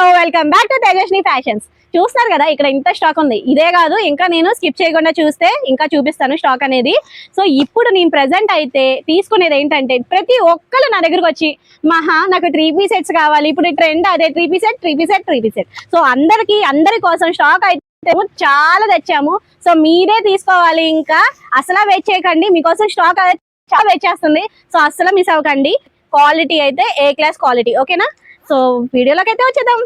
Hello welcome back to Tejasni Fashions. చూస్తారు కదా ఇక్కడ ఇంత స్టాక్ ఉంది. ఇదే కాదు ఇంకా నేను స్కిప్ చేయకుండా చూస్తే ఇంకా చూపిస్తాను స్టాక్ అనేది. సో ఇప్పుడు నేను ప్రెసెంట్ అయితే తీసుకునేది ఏంటంటే ప్రతి ఒక్కరు నా దగ్గరకు వచ్చి మహా నాకు త్రీ పీ సెట్స్ కావాలి. ఇప్పుడు ట్రెండ్ అదే three P set three P set three P set so అందరికి అందరి కోసం స్టాక్ అయితే చాలా తెచ్చాము. సో మీరే తీసుకోవాలి ఇంకా. అసలు వెయిట్ చేయకండి. మీకోసం స్టాక్ చాలా వెయిట్ చేస్తుంది. సో అస్సలు మిస్ అవ్వకండి. క్వాలిటీ అయితే ఏ క్లాస్ క్వాలిటీ ఓకేనా సో వీడియోలోకి అయితే వచ్చేద్దాం.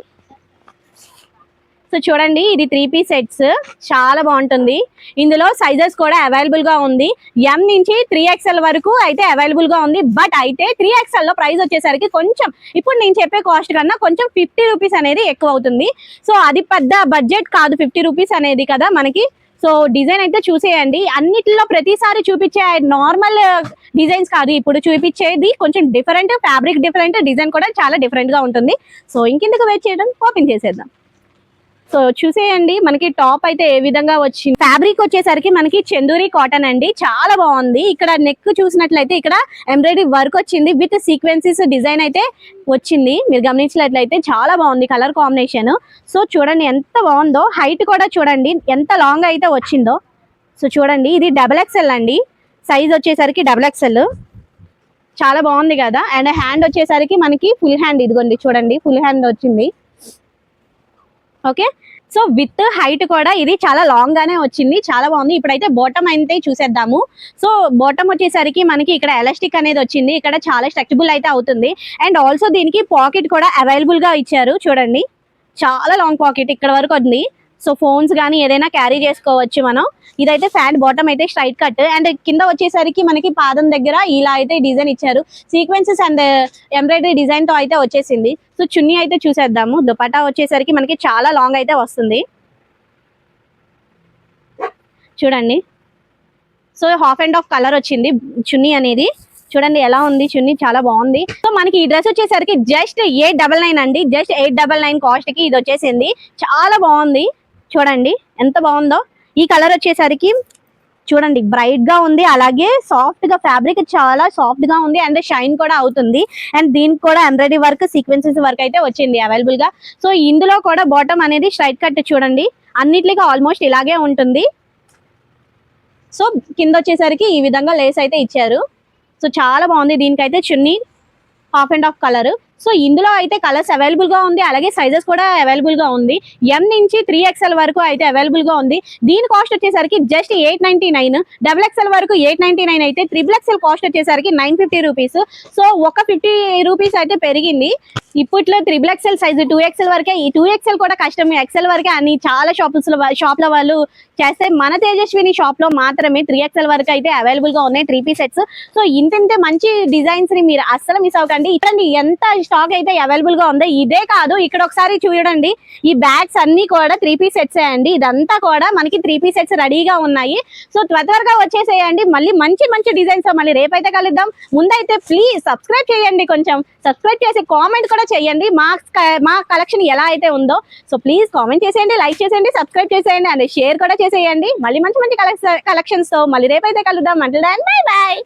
సో చూడండి ఇది త్రీ పీస్ సెట్స్ చాలా బాగుంటుంది. ఇందులో సైజెస్ కూడా అవైలబుల్గా ఉంది. ఎం నుంచి త్రీ ఎక్స్ఎల్ వరకు అయితే అవైలబుల్గా ఉంది. బట్ అయితే త్రీ ఎక్స్ఎల్లో ప్రైస్ వచ్చేసరికి కొంచెం ఇప్పుడు నేను చెప్పే కాస్ట్ కన్నా కొంచెం ఫిఫ్టీ రూపీస్ అనేది ఎక్కువ అవుతుంది. సో అది పెద్ద బడ్జెట్ కాదు ఫిఫ్టీ రూపీస్ అనేది కదా మనకి. సో డిజైన్ అయితే చూసేయండి. అన్నిటిలో ప్రతిసారి చూపించే నార్మల్ డిజైన్స్ కాదు. ఇప్పుడు చూపించేది కొంచెం డిఫరెంట్ ఫ్యాబ్రిక్ డిఫరెంట్ డిజైన్ కూడా చాలా డిఫరెంట్గా ఉంటుంది. సో ఇంకెందుకు వెయిట్ చేయడం? ఓపెన్ చేసేద్దాం. సో చూసేయండి మనకి టాప్ అయితే ఏ విధంగా వచ్చింది? ఫ్యాబ్రిక్ వచ్చేసరికి మనకి చందూరి కాటన్ అండి చాలా బాగుంది. ఇక్కడ నెక్ చూసినట్లయితే ఇక్కడ ఎంబ్రాయిడరీ వర్క్ వచ్చింది విత్ సీక్వెన్సెస్ డిజైన్ అయితే వచ్చింది. మీరు గమనించినట్లయితే చాలా బాగుంది కలర్ కాంబినేషన్. సో చూడండి ఎంత బాగుందో హైట్ కూడా చూడండి ఎంత లాంగ్ అయితే వచ్చిందో. సో చూడండి ఇది డబల్ ఎక్స్ఎల్ అండి సైజ్ వచ్చేసరికి డబల్ ఎక్స్ఎల్. చాలా బాగుంది కదా? అండ్ హ్యాండ్ వచ్చేసరికి మనకి ఫుల్ హ్యాండ్ ఇదిగోండి చూడండి ఫుల్ హ్యాండ్ వచ్చింది. ఓకే? సో విత్ హైట్ కూడా ఇది చాలా లాంగ్ గానే వచ్చింది. చాలా బాగుంది. ఇప్పుడైతే బాటమ్ అయితే చూసేద్దాము. సో బోటం వచ్చేసరికి మనకి ఇక్కడ ఎలాస్టిక్ అనేది వచ్చింది. ఇక్కడ చాలా స్ట్రెచబుల్ అయితే అవుతుంది. అండ్ ఆల్సో దీనికి పాకెట్ కూడా అవైలబుల్గా ఇచ్చారు. చూడండి. చాలా లాంగ్ పాకెట్ ఇక్కడ వరకు ఉంది. సో ఫోన్స్ కానీ ఏదైనా క్యారీ చేసుకోవచ్చు మనం. ఇదైతే ఫ్యాంట్ బాటమ్ అయితే స్ట్రైట్ కట్. అండ్ కింద వచ్చేసరికి మనకి పాదం దగ్గర ఇలా అయితే డిజైన్ ఇచ్చారు. సీక్వెన్సెస్ అండ్ ఎంబ్రాయిడరీ డిజైన్తో అయితే వచ్చేసింది. సో చున్నీ అయితే చూసేద్దాము. దుపట్టా వచ్చేసరికి మనకి చాలా లాంగ్ అయితే వస్తుంది. చూడండి. So half and half colour వచ్చింది చున్నీ అనేది. చూడండి ఎలా ఉంది. చున్నీ చాలా బాగుంది. సో మనకి ఈ డ్రెస్ వచ్చేసరికి జస్ట్ ఎయిట్ డబల్ నైన్ అండి. జస్ట్ ఎయిట్ డబల్ నైన్ కాస్ట్కి ఇది వచ్చేసింది. చాలా బాగుంది. చూడండి ఎంత బాగుందో. ఈ కలర్ వచ్చేసరికి చూడండి బ్రైట్గా ఉంది అలాగే సాఫ్ట్గా ఫ్యాబ్రిక్ చాలా సాఫ్ట్గా ఉంది అండ్ షైన్ కూడా అవుతుంది. అండ్ దీనికి కూడా ఎంబ్రాయిడరీ వర్క్ సీక్వెన్సెస్ వర్క్ అయితే వచ్చింది అవైలబుల్గా. సో ఇందులో కూడా బాటమ్ అనేది స్ట్రైట్ కట్ చూడండి అన్నిటికీ ఆల్మోస్ట్ ఇలాగే ఉంటుంది. సో కింద వచ్చేసరికి ఈ విధంగా లేస్ అయితే ఇచ్చారు. సో చాలా బాగుంది దీనికైతే చున్నీ half and half colour so ఇందులో అయితే కలర్స్ అవైలబుల్గా ఉంది. అలాగే సైజెస్ కూడా అవైలబుల్గా ఉంది. ఎం నుంచి త్రీ ఎక్స్ఎల్ వరకు అయితే అవైలబుల్గా ఉంది. దీని కాస్ట్ వచ్చేసరికి just eight ninety nine double XL వరకు ఎయిట్ నైన్టీ నైన్ అయితే త్రిబుల్ ఎక్స్ఎల్ కాస్ట్ వచ్చేసరికి నైన్ ఫిఫ్టీ రూపీస్ సో ఒక ఫిఫ్టీ రూపీస్ అయితే పెరిగింది. ఇప్పట్లో triple XL size two XL వరకే ఈ టూ ఎక్స్ఎల్ కూడా కష్టం. ఎక్స్ఎల్ వరకే అని చాలా షాప్స్ షాప్ల వాళ్ళు చేస్తే మన తేజస్విని షాప్లో మాత్రమే త్రీ ఎక్స్ఎల్ వరకు అయితే అవైలబుల్గా ఉన్నాయి త్రీ పీ సెట్స్ సో ఇంత మంచి డిజైన్స్ని మీరు అస్సలు మిస్ అవ్వకండి. ఇట్లాంటి ఎంత స్టాక్ అయితే అవైలబుల్గా ఉందో ఇదే కాదు ఇక్కడ ఒకసారి చూడండి. ఈ బ్యాగ్స్ అన్ని కూడా త్రీ పీ సెట్స్ అండి. ఇదంతా కూడా మనకి త్రీ పీ సెట్స్ రెడీగా ఉన్నాయి. సో త్వరగా వచ్చేసేయండి. మళ్ళీ మంచి మంచి డిజైన్స్ మళ్ళీ రేపైతే కలుద్దాం. ముందైతే ప్లీజ్ సబ్స్క్రైబ్ చేయండి కొంచెం. సబ్స్క్రైబ్ చేసి కామెంట్ కూడా చేయండి. మా మా కలెక్షన్ ఎలా అయితే ఉందో సో ప్లీజ్ కామెంట్ చేసేయండి లైక్ చేసేయండి సబ్స్క్రైబ్ చేసేయండి అండ్ షేర్ కూడా చేసేయండి. మళ్ళీ మంచి మంచి కలెక్షన్స్తో మళ్ళీ రేపైతే కలుద్దాం. అంటే బాయ్ బాయ్